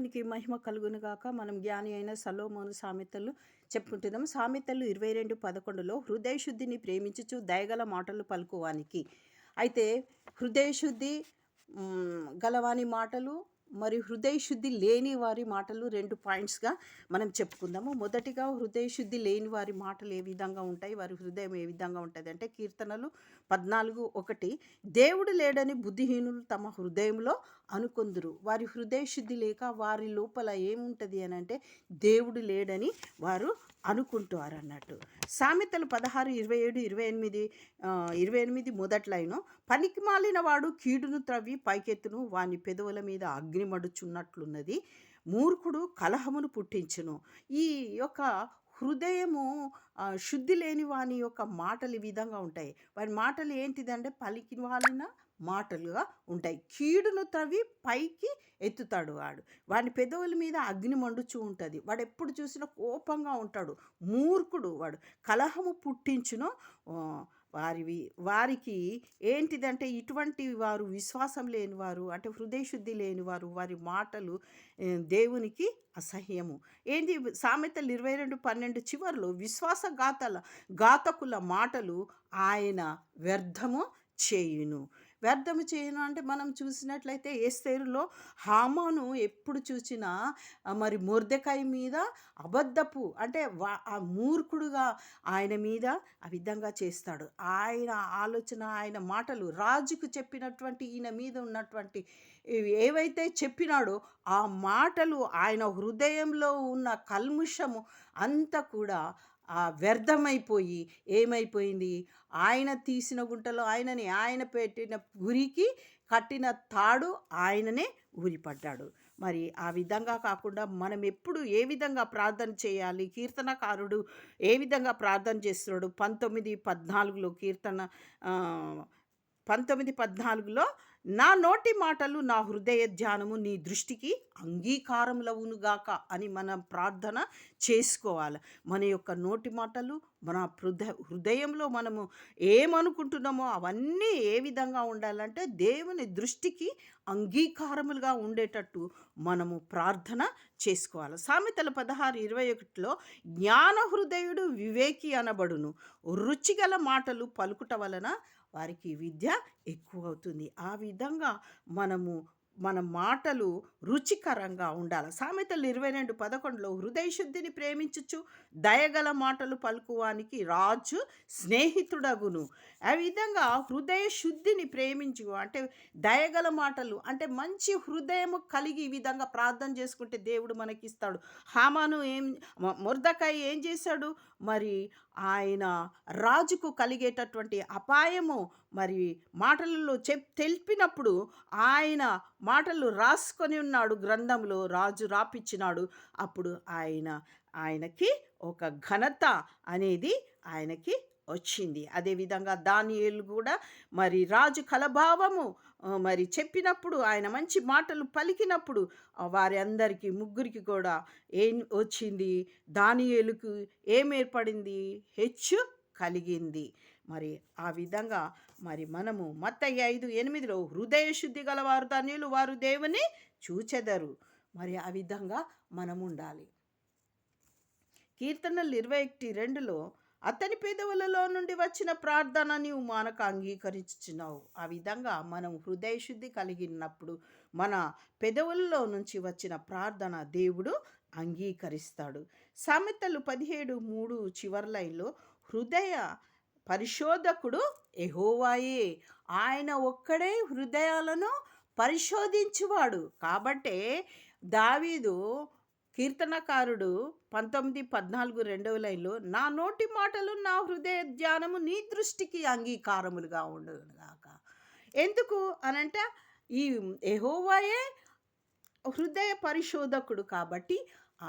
దేవునికి మహిమ కలుగునుగాక మనం జ్ఞాని అయిన సలోమోను సామెతలు చెప్పుకుంటున్నాం. సామెతలు ఇరవై రెండు పదకొండులో హృదయశుద్ధిని ప్రేమించుచు దయగల మాటలు పలుకువానికి. అయితే హృదయశుద్ధి గలవాని మాటలు మరి హృదయశుద్ధి లేని వారి మాటలు రెండు పాయింట్స్గా మనం చెప్పుకుందాము. మొదటిగా హృదయశుద్ధి లేని వారి మాటలు ఏ విధంగా ఉంటాయి? వారి హృదయం ఏ విధంగా ఉంటుంది? అంటే కీర్తనలు పద్నాలుగు ఒకటి దేవుడు లేడని బుద్ధిహీనులు తమ హృదయంలో అనుకొందురు. వారి హృదయశుద్ధి లేక వారి లోపల ఏముంటుంది? అని అంటే దేవుడు లేడని వారు అనుకుంటారు అన్నట్టు సామెతలు పదహారు ఇరవై ఏడు ఇరవై ఎనిమిది ఇరవై ఎనిమిది మొదటి లైను. పనికి మాలిన వాడు కీడును త్రవ్వి పైకెత్తును వాని పెదవుల మీద అగ్ని మడుచున్నట్లున్నది. మూర్ఖుడు కలహమును పుట్టించును. ఈ యొక్క హృదయము శుద్ధి లేని వాని యొక్క మాటలు ఈ విధంగా ఉంటాయి. వారి మాటలు ఏంటిదంటే పలికి వాలిన మాటలుగా ఉంటాయి. కీడును త్రవ్వి పైకి ఎత్తుతాడు వాడు. వాడి పెదవుల మీద అగ్ని మండుచూ ఉంటుంది. వాడు ఎప్పుడు చూసినా కోపంగా ఉంటాడు. మూర్ఖుడు వాడు. కలహము పుట్టించును వారివి వారికి ఏంటిదంటే ఇటువంటి వారు విశ్వాసం లేనివారు అంటే హృదయశుద్ధి లేనివారు వారి మాటలు దేవునికి అసహ్యము. ఏంటి సామెతలు ఇరవై రెండు పన్నెండు చివరిలో విశ్వాసఘాతల ఘాతకుల మాటలు ఆయన వ్యర్థము చేయును. వ్యర్థము చేయను అంటే మనం చూసినట్లయితే ఏస్తేరులో హామాను ఎప్పుడు చూసినా మరి మొర్దెకాయ మీద అబద్ధపు అంటే ఆ మూర్ఖుడుగా ఆయన మీద ఆ విధంగా చేస్తాడు. ఆయన ఆలోచన ఆయన మాటలు రాజుకు చెప్పినటువంటి ఈయన మీద ఉన్నటువంటి ఏవైతే చెప్పినాడో ఆ మాటలు ఆయన హృదయంలో ఉన్న కల్ముషము అంతా కూడా ఆ వ్యర్థమైపోయి ఏమైపోయింది? ఆయన తీసిన గుంటలో ఆయనని ఆయన పెట్టిన గురికి కట్టిన తాడు ఆయననే ఊరిపడ్డాడు. మరి ఆ విధంగా కాకుండా మనం ఎప్పుడు ఏ విధంగా ప్రార్థన చేయాలి? కీర్తనకారుడు ఏ విధంగా ప్రార్థన చేస్తున్నాడు? పంతొమ్మిది పద్నాలుగులో కీర్తన పంతొమ్మిది పద్నాలుగులో నా నోటి మాటలు నా హృదయ ధ్యానము నీ దృష్టికి అంగీకారములవునుగాక అని మనం ప్రార్థన చేసుకోవాలి. మన యొక్క నోటి మాటలు మన హృదయ హృదయంలో మనము ఏమనుకుంటున్నామో అవన్నీ ఏ విధంగా ఉండాలంటే దేవుని దృష్టికి అంగీకారములుగా ఉండేటట్టు మనము ప్రార్థన చేసుకోవాలి. సామెతల పదహారు ఇరవై ఒకటిలో జ్ఞాన హృదయుడు వివేకి అనబడును. రుచిగల మాటలు పలుకుట వలన వారికి విద్య ఎక్కువ అవుతుంది ఆ విధంగా మనము మన మాటలు రుచికరంగా ఉండాలి. సామెతలు ఇరవై రెండు పదకొండులో హృదయశుద్ధిని ప్రేమించచ్చు దయగల మాటలు పలుకువానికి రాజు స్నేహితుడగును. ఆ విధంగా హృదయ శుద్ధిని ప్రేమించు అంటే దయగల మాటలు అంటే మంచి హృదయము కలిగి ఈ విధంగా ప్రార్థన చేసుకుంటే దేవుడు మనకి ఇస్తాడు హామాను ఏం మురదకాయ ఏం చేశాడు? మరి ఆయన రాజుకు కలిగేటటువంటి అపాయము మరి మాటలలో చెప్ తెలిపినప్పుడు ఆయన మాటలు రాసుకొని ఉన్నాడు గ్రంథంలో రాజు రాపిచ్చినాడు. అప్పుడు ఆయన ఆయనకి ఒక ఘనత అనేది ఆయనకి వచ్చింది. అదేవిధంగా దానియేలు కూడా మరి రాజు కలభావము మరి చెప్పినప్పుడు ఆయన మంచి మాటలు పలికినప్పుడు వారి అందరికీ ముగ్గురికి కూడా ఏం వచ్చింది? దానియేలుకు ఏం ఏర్పడింది? హెచ్చు కలిగింది. మరి ఆ విధంగా మరి మనము మత్తయ్య ఐదు ఎనిమిదిలో హృదయ శుద్ధి గలవారు ధన్యులు వారు దేవుని చూచెదరు. మరి ఆ విధంగా మనం ఉండాలి కీర్తనలు ఇరవై ఒకటి రెండులో అతని పెదవులలో నుండి వచ్చిన ప్రార్థన నీవు మానక అంగీకరించుచున్నావు. ఆ విధంగా మనం హృదయ శుద్ధి కలిగినప్పుడు మన పెదవులలో నుంచి వచ్చిన ప్రార్థన దేవుడు అంగీకరిస్తాడు. సామెతలు పదిహేడు మూడు చివరి లైన్లో హృదయ పరిశోధకుడు ఎహోవాయే ఆయన ఒక్కడే హృదయాలను పరిశోధించువాడు. కాబట్టే దావీదు కీర్తనకారుడు పంతొమ్మిది పద్నాలుగు రెండవ లైన్లో నా నోటి మాటలు నా హృదయ ధ్యానము నీ దృష్టికి అంగీకారములుగా ఉండగాక ఎందుకు అనంటే ఈ ఎహోవాయే హృదయ పరిశోధకుడు కాబట్టి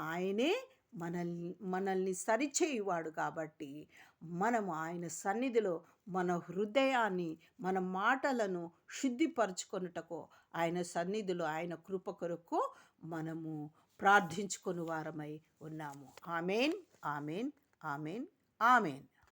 ఆయనే మనల్ని మనల్ని సరిచేయువాడు కాబట్టి మనము ఆయన సన్నిధిలో మన హృదయాన్ని మన మాటలను శుద్ధిపరచుకొనుటకు ఆయన సన్నిధిలో ఆయన కృప కొరకు మనము ప్రార్థించుకొని వారమై ఉన్నాము. Amen amen amen amen.